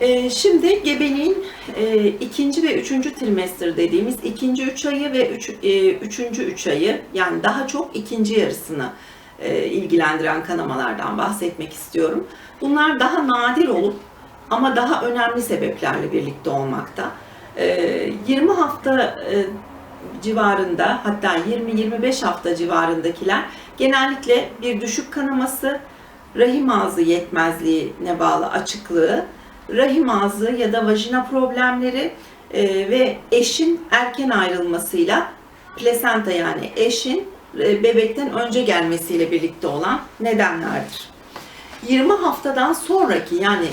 Ee, şimdi gebeliğin e, ikinci ve üçüncü trimester dediğimiz ikinci üç ayı ve üç, e, üçüncü üç ayı yani daha çok ikinci yarısını e, ilgilendiren kanamalardan bahsetmek istiyorum. Bunlar daha nadir olup ama daha önemli sebeplerle birlikte olmakta. E, 20 hafta civarında hatta 20-25 hafta civarındakiler genellikle bir düşük kanaması, rahim ağzı yetmezliğine bağlı açıklığı, rahim ağzı ya da vajina problemleri e, ve eşin erken ayrılmasıyla plasenta yani eşin e, bebekten önce gelmesiyle birlikte olan nedenlerdir. 20 haftadan sonraki yani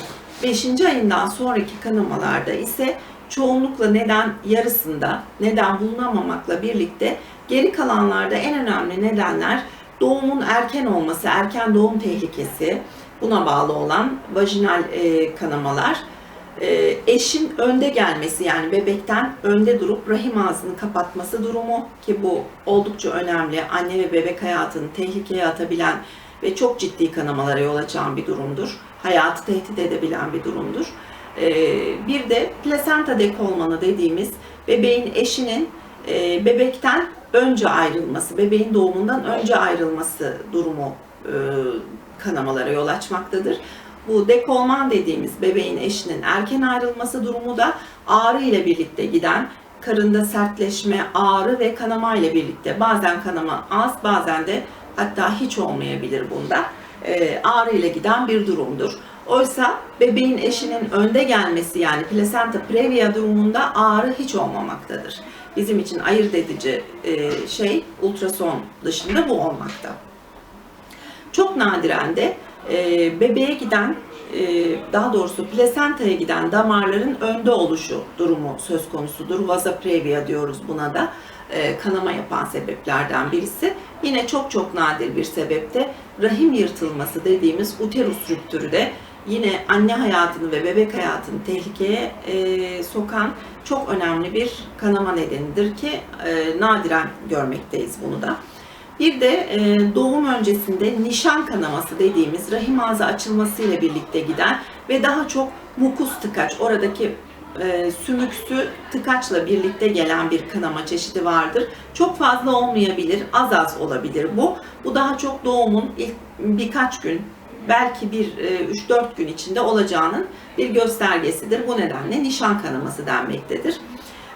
5. ayından sonraki kanamalarda ise çoğunlukla neden yarısında neden bulunamamakla birlikte geri kalanlarda en önemli nedenler doğumun erken olması, erken doğum tehlikesi, buna bağlı olan vajinal e, kanamalar, e, eşin önde gelmesi yani bebekten önde durup rahim ağzını kapatması durumu ki bu oldukça önemli. Anne ve bebek hayatını tehlikeye atabilen ve çok ciddi kanamalara yol açan bir durumdur. Hayatı tehdit edebilen bir durumdur. E, bir de plasenta dekolmanı dediğimiz bebeğin eşinin e, bebekten önce ayrılması, bebeğin doğumundan önce ayrılması durumu e, kanamalara yol açmaktadır. Bu dekolman dediğimiz bebeğin eşinin erken ayrılması durumu da ağrı ile birlikte giden karında sertleşme, ağrı ve kanama ile birlikte bazen kanama az bazen de hatta hiç olmayabilir bunda e, ağrı ile giden bir durumdur. Oysa bebeğin eşinin önde gelmesi yani plasenta previa durumunda ağrı hiç olmamaktadır. Bizim için ayırt edici e, şey ultrason dışında bu olmakta. Çok nadiren de e, bebeğe giden, e, daha doğrusu plasentaya giden damarların önde oluşu durumu söz konusudur. Vaza previa diyoruz buna da. Kanama yapan sebeplerden birisi. Yine çok çok nadir bir sebepte rahim yırtılması dediğimiz uterus rüptürü de yine anne hayatını ve bebek hayatını tehlikeye e, sokan çok önemli bir kanama nedenidir ki e, nadiren görmekteyiz bunu da. Bir de e, doğum öncesinde nişan kanaması dediğimiz rahim ağzı açılması ile birlikte giden ve daha çok mukus tıkaç, oradaki e, sümüksü tıkaçla birlikte gelen bir kanama çeşidi vardır. Çok fazla olmayabilir, az az olabilir bu. Bu daha çok doğumun ilk birkaç gün, belki bir e, 3-4 gün içinde olacağının bir göstergesidir. Bu nedenle nişan kanaması denmektedir.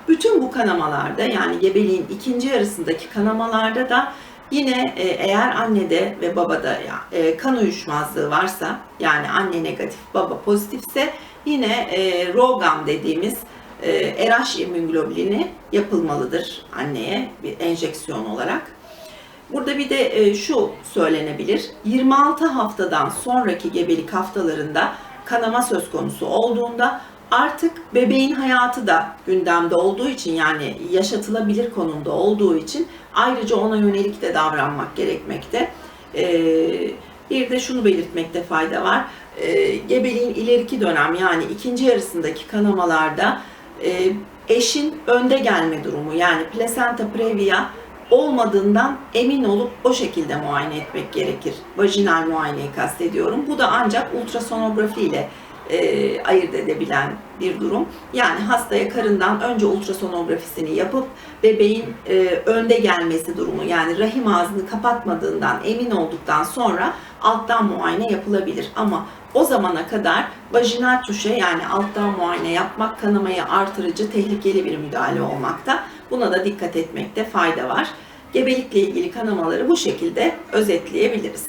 Bütün bu kanamalarda yani gebeliğin ikinci yarısındaki kanamalarda da Yine e, eğer annede ve babada e, kan uyuşmazlığı varsa yani anne negatif baba pozitifse yine e, ROGAM dediğimiz RH immünoglobulini yapılmalıdır anneye bir enjeksiyon olarak. Burada bir de şu söylenebilir. 26 haftadan sonraki gebelik haftalarında kanama söz konusu olduğunda artık bebeğin hayatı da gündemde olduğu için yani yaşatılabilir konumda olduğu için ayrıca ona yönelik de davranmak gerekmekte. Ee, bir de şunu belirtmekte fayda var. Ee, gebeliğin ileriki dönem yani ikinci yarısındaki kanamalarda e, eşin önde gelme durumu yani plasenta previa olmadığından emin olup o şekilde muayene etmek gerekir. Vajinal muayeneyi kastediyorum. Bu da ancak ultrasonografi ile e, ayırt edebilen bir durum. Yani hastaya karından önce ultrasonografisini yapıp bebeğin e, önde gelmesi durumu yani rahim ağzını kapatmadığından emin olduktan sonra alttan muayene yapılabilir. Ama o zamana kadar vajinal tuşe yani alttan muayene yapmak kanamayı artırıcı tehlikeli bir müdahale olmakta. Buna da dikkat etmekte fayda var. Gebelikle ilgili kanamaları bu şekilde özetleyebiliriz.